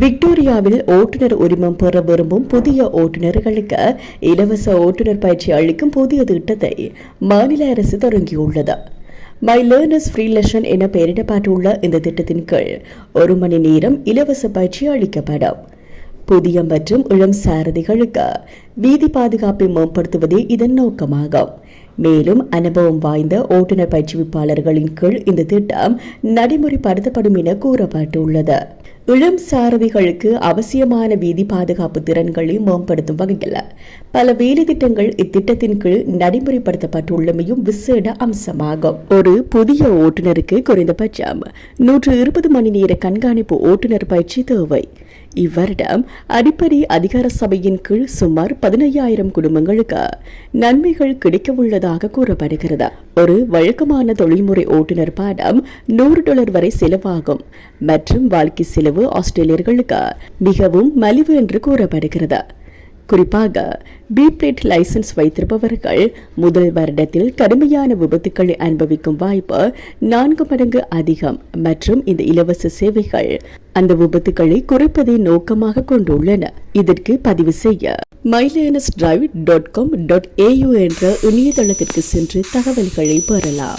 விக்டோரியாவில் ஓட்டுநர் உரிமம் பெற விரும்பும் புதிய ஓட்டுநர்களுக்கு இலவச ஓட்டுநர் பயிற்சி அளிக்கும் புதிய திட்டத்தை மாநில அரசு தொடங்கியுள்ளது. மை லேர்னர்ஸ் ஃப்ரீ லெஷன் என பெயரிடப்பட்டுள்ள இந்த திட்டத்தின் கீழ் ஒரு மணி நேரம் இலவச பயிற்சி அளிக்கப்படும். புதிய மற்றும் இளம் சாரதிகளுக்கு வீதி பாதுகாப்பை மேம்படுத்துவதே இதன் நோக்கமாகும். மேலும் அனுபவம் வாய்ந்த ஓட்டுநர் பயிற்றுவிப்பாளர்களின் கீழ் இந்த திட்டம் நடைமுறைப்படுத்தப்படும் என கூறப்பட்டுள்ளது. இளம் சாரதிகளுக்கு அவசியமான வீதி பாதுகாப்பு திறன்களை மேம்படுத்தும் வகையில் பல வேலை திட்டங்கள் இத்திட்டத்தின் கீழ் நடைமுறைப்படுத்தப்பட்டுள்ளமையும் விசேட அம்சமாகும். ஒரு புதிய ஓட்டுநருக்கு குறைந்தபட்சம் நூற்று இருபது மணி நேர கண்காணிப்பு ஓட்டுநர் பயிற்சி தேவை. இவ்வருடம் அடிப்படை அதிகார சபையின் கீழ் சுமார் பதினையாயிரம் குடும்பங்களுக்கு நன்மைகள் கிடைக்கவுள்ளதாக கூறப்படுகிறது. ஒரு வழக்கமான தொழில்முறை ஓட்டுநர் பாடம் நூறு டாலர் வரை செலவாகும். மற்றும் வாழ்க்கை செலவு ஆஸ்திரேலியர்களுக்கு மிகவும் மலிவு என்று கூறப்படுகிறது. குறிப்பாக பி பிளேட் லைசன்ஸ் வைத்திருப்பவர்கள் முதல் வருடத்தில் கடுமையான விபத்துக்களை அனுபவிக்கும் வாய்ப்பு நான்கு மடங்கு அதிகம் மற்றும் இந்த இலவச சேவைகள் அந்த விபத்துக்களை குறைப்பதை நோக்கமாக கொண்டுள்ளன. இதற்கு பதிவு செய்ய மைலேனஸ் drive dot com dot AU என்ற இணையதளத்திற்கு சென்று தகவல்களை பெறலாம்.